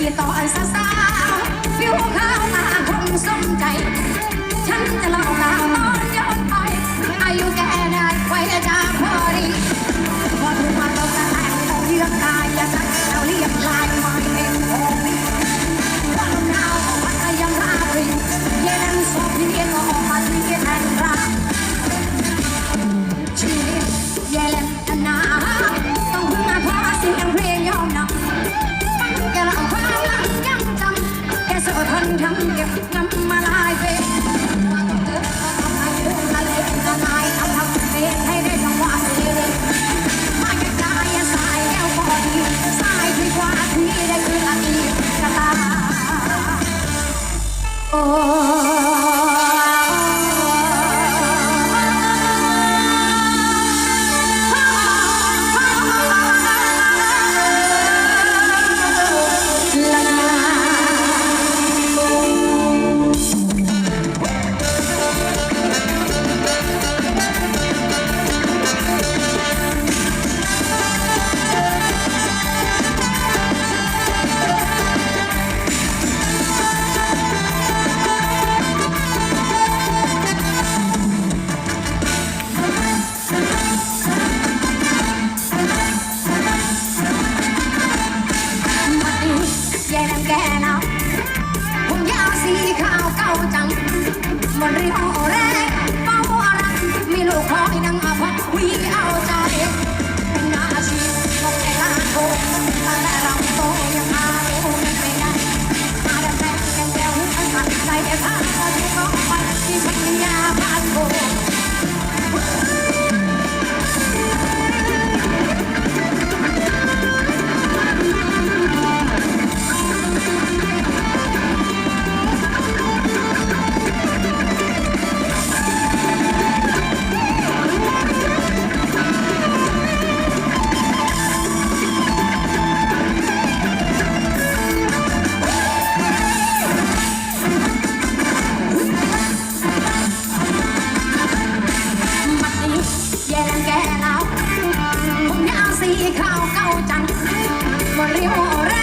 ติดต่อสาวฟิวข้าวตาคงสมใจ ฉันจะลอง รีหอโอาวเก่าจังบ่เลี้ยวแร